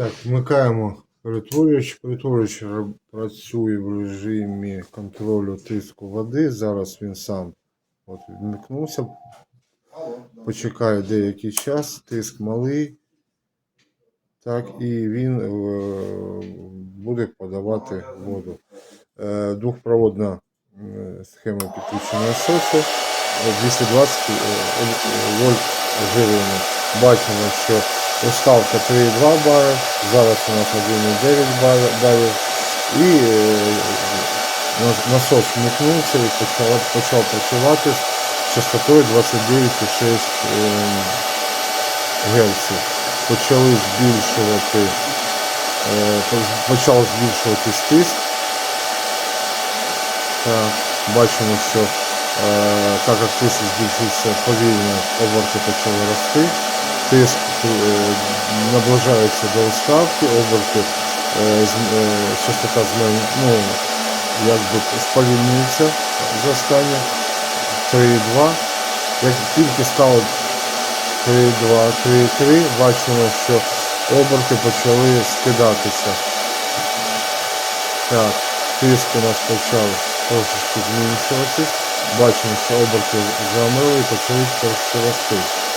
Так, вмикаємо перетворювач. Перетворювач працює в режимі контролю тиску води. Зараз він сам от вмикнувся. Почекає деякий час, тиск малий. Так, і він е, буде подавати воду. Е, двохпроводна е, схема підключення насосу. Е, 220 е, е, вольт живлення. Бачимо, що уставка 3,2 бари, зараз у нас 1,9 бар- барів. І е, насос вмикнувся і почав, почав працювати з частотою 29,6 е, Гц. Почали збільшувати, е, по- почав збільшуватись тиск. Так, бачимо, що так як тиск збільшується повільно, оберти почали рости. Тиск е, наближається до уставки, оберти е, з- е, частота змен, ну, якби сповільнюється зростання 3,2. Як тільки стало 3,2, 3,3, бачимо, що оберти почали скидатися. Так, тиск у нас почав трошечки змінюватись. Бачимо, що оберти замили і почали трошки рости.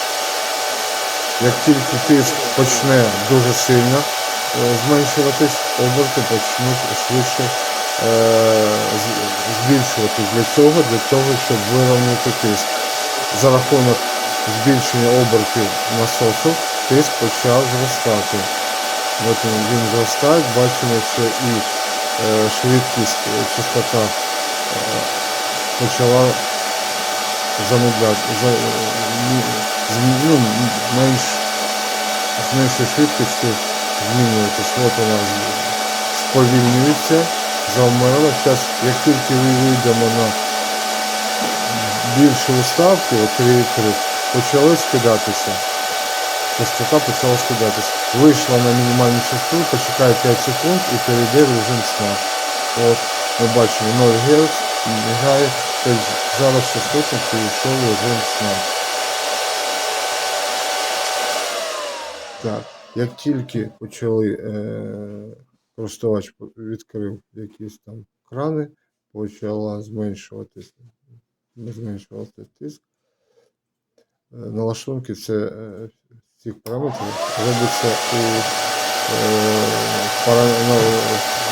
Як тільки тиск почне дуже сильно е, зменшуватись, оберти почнуть швидше е, збільшуватись для цього, для того, щоб вирівняти тиск. За рахунок збільшення обертів насосу тиск почав зростати. От він, зростає, бачимо, що і е, швидкість, частота почала замедляти, за, е, ну, менш, з меншою швидкістю змінюватись. От вона сповільнюється, завмерла. Зараз, як тільки ми вийдемо на більші уставки, от 3,3, почали скидатися. Частота почала скидатися. Вийшла на мінімальну частоту, почекає 5 секунд і перейде в режим сна. От, ми бачимо 0 Гц, мігає, тобто зараз частотник перейшов режим сна. Так, як тільки почали е, користувач відкрив якісь там крани, почала зменшуватися, зменшувати тиск. Е, Налаштунки це е, цих параметрів робиться у е, пара, на,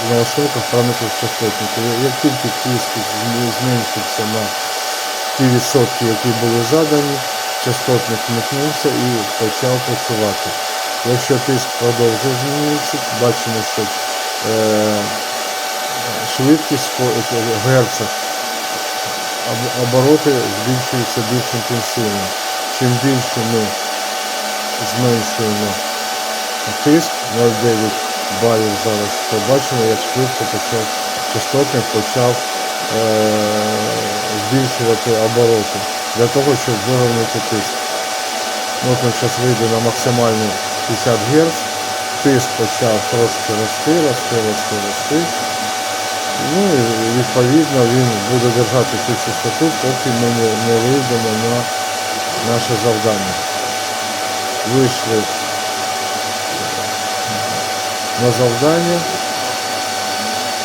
в налаштунках параметрів частотника. Як тільки тиск зменшився на ті відсотки, які були задані, частотник вмикнувся і почав працювати. Якщо тиск продовжує змінюватися, бачимо, що е, швидкість е, герцах об- обороти збільшуються більш інтенсивно. Чим більше ми зменшуємо тиск 0,9 балів зараз, то бачимо, як швидко почав частотник почав е, збільшувати обороти для того, щоб вирівняти тиск. От ми зараз вийде на максимальну 50 Гц, тиск почав трошки рости, рости, рости, рости. Ну і відповідно він буде держати цю частоту, поки ми не, не вийдемо на наше завдання. Вийшли на завдання.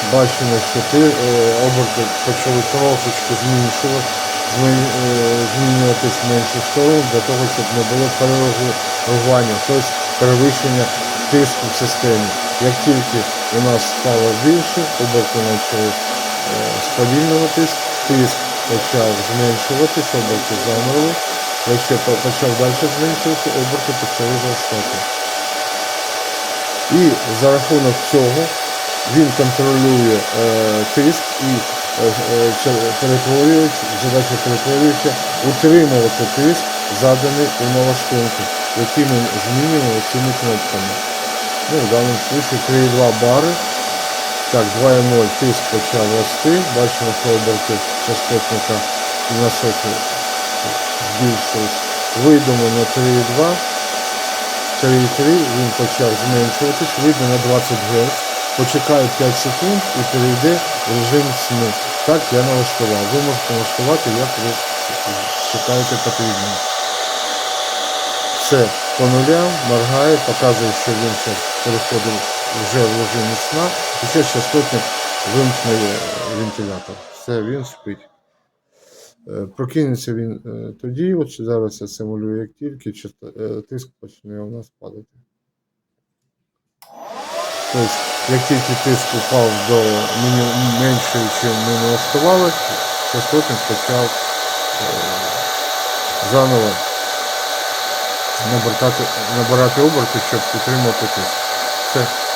Бачимо, що ти, е, оберти почали трошечки зміншувати, змін- е, змінюватись в меншу сторону для того, щоб не було перерегулювання, тобто перевищення тиску в системі. Як тільки у нас стало більше, оберти почали е, сповільнюватись, тиск почав зменшуватись, оберти замерли. Якщо почав далі зменшуватися, оберти почали зростати. І за рахунок цього він контролює е, тиск і е, е, це- задача перетворювача утримувати тиск, заданий у налаштунку, який ми змінюємо цими кнопками. Ну, в даному випадку 3,2 бари. Так, 2,0 тиск почав рости. Бачимо, що оберти частотника і насосу збільшились. Вийдемо на 3,2. 3,3 він почав зменшуватись, вийде на 20 Гц, почекає 5 секунд і перейде в режим сну. Так я налаштував. Ви можете налаштувати, як ви чекаєте потрібно. Все. по нулям, моргає, показує, що він зараз переходить вже в режимі сна. І ще частотник вимкне е, вентилятор. Все, він спить. Е, Прокинеться він е, тоді, от зараз я симулюю, як тільки е, тиск почне у нас падати. Тобто, як тільки тиск упав до меншої, чим ми налаштували, частотник почав заново набирати оберти, щоб підтримати тиск. Все.